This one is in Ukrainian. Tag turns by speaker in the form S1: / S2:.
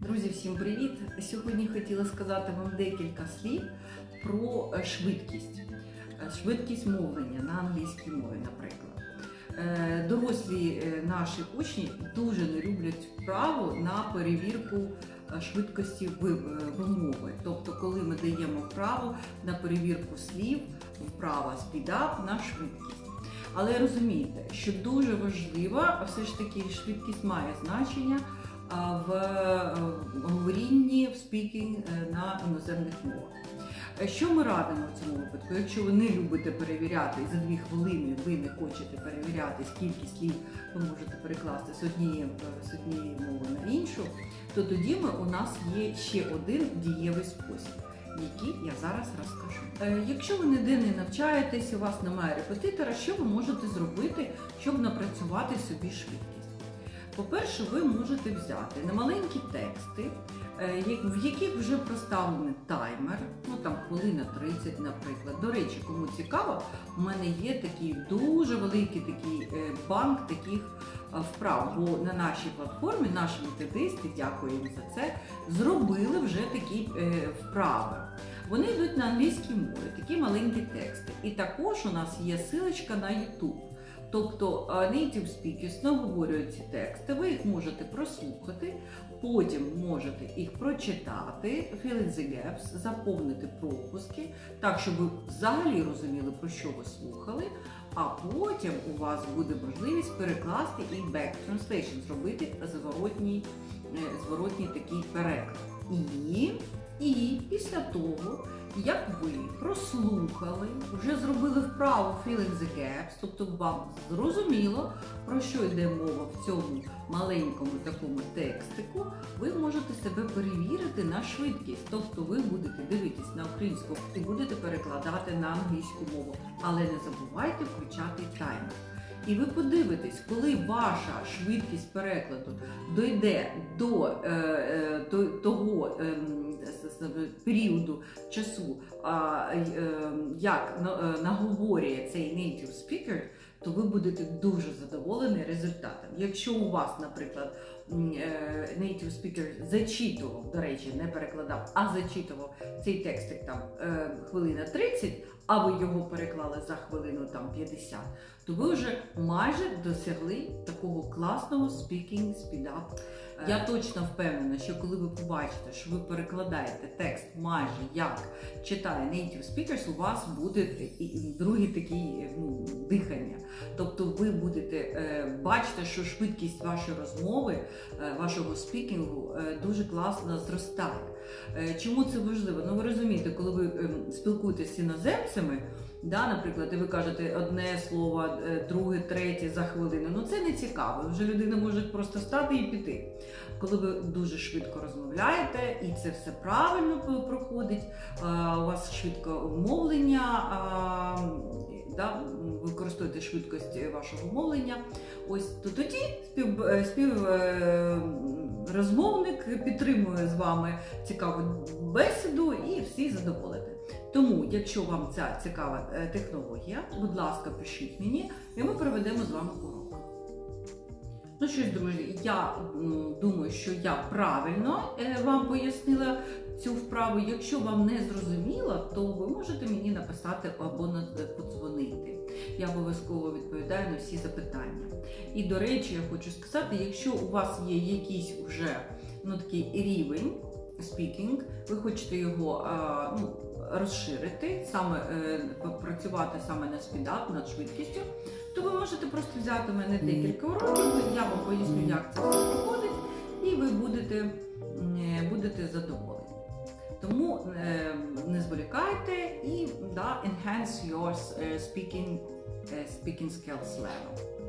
S1: Друзі, всім привіт! Сьогодні хотіла сказати вам декілька слів про е, швидкість, Е, швидкість мовлення на англійській мові, наприклад. Е, Дорослі наші учні дуже не люблять вправу на перевірку швидкості вимови. Тобто, коли ми даємо вправу на перевірку слів, вправа up на швидкість. Але розумійте, що дуже важлива, все ж таки швидкість має значення в е, говорінні, в спікінг е, на іноземних мовах. Е, Що ми радимо в цьому випадку? Якщо ви не любите перевіряти і за дві хвилини ви не хочете перевіряти, скільки слів ви можете перекласти з однієї, з однієї мови на іншу, то тоді ми, у нас є ще один дієвий спосіб, який я зараз розкажу. Якщо ви ніде не навчаєтесь, у вас немає репетитора, що ви можете зробити, щоб напрацювати собі швидкість? По-перше, ви можете взяти немаленькі тексти, е, в яких вже проставлений таймер, ну там хвилина 30, наприклад. До речі, кому цікаво, у мене є такий дуже великий такий е, банк таких е, вправ. Бо на нашій платформі наші методисти, дякую їм за це, зробили вже такі вправи. Вони йдуть на англійській мові, такі маленькі тексти. І також у нас є силочка на YouTube. Тобто native speakers наговорюють ці тексти, ви їх можете прослухати, потім можете їх прочитати, fill in the gaps, заповнити пропуски, так, щоб ви взагалі розуміли, про що ви слухали, а потім у вас буде можливість перекласти і back translation, зробити зворотній, е, зворотній такий переклад. І, і після того, як ви прослухали, вже зробили вправу fill in the gaps, тобто вам зрозуміло, про що йде мова в цьому маленькому такому текстику, ви можете себе перевірити на швидкість. Тобто ви будете дивитись на українську і будете перекладати на англійську мову. Але не забувайте включати таймер. І ви подивитесь, коли ваша швидкість перекладу дойде до, е, е, до того ем, с- періоду часу, а, е, як е, наговорює цей native speaker, то ви будете дуже задоволені результатом. Якщо у вас, наприклад, е, native speaker зачитував, до речі, не перекладав, а зачитував цей текстик там е, хвилина 30, а ви його переклали за хвилину там 50, то ви вже майже досягли такого класного speaking speed up. Я точно впевнена, що коли ви побачите, що ви перекладаєте текст майже як читає native speakers, у вас буде другий такий ну, дихання. Тобто ви будете е, бачити, що швидкість вашої розмови, е, вашого спікінгу е, дуже класно зростає. Чому це важливо? Ну ви розумієте, коли ви ем, спілкуєтесь з іноземцями, да, наприклад, і ви кажете одне слово, друге, третє за хвилину, ну це не цікаво. Вже людина може просто стати і піти. Коли ви дуже швидко розмовляєте, і це все правильно проходить, у вас швидко мовлення, а, да, використовуєте швидкість вашого мовлення, ось то тоді спів, е, спів е, розмовник підтримує з вами цікаву бесіду і всі задоволені. Тому, якщо вам ця цікава е, технологія, будь ласка, пишіть мені, і ми проведемо з вами урок. Ну що ж, друзі, я думаю, що я правильно вам пояснила цю вправу. Якщо вам не зрозуміло, то ви можете мені написати або подзвонити. Я обов'язково відповідаю на всі запитання. І до речі, я хочу сказати, якщо у вас є якийсь вже ну, такий рівень speaking, ви хочете його а, ну, розширити, саме е, попрацювати саме на спідап, над швидкістю, то ви можете просто взяти в мене декілька уроків, я вам поясню, як це все проходить, і ви будете, е, будете задоволені. Тому е, не зволікайте і да, enhance your speaking, speaking skills level.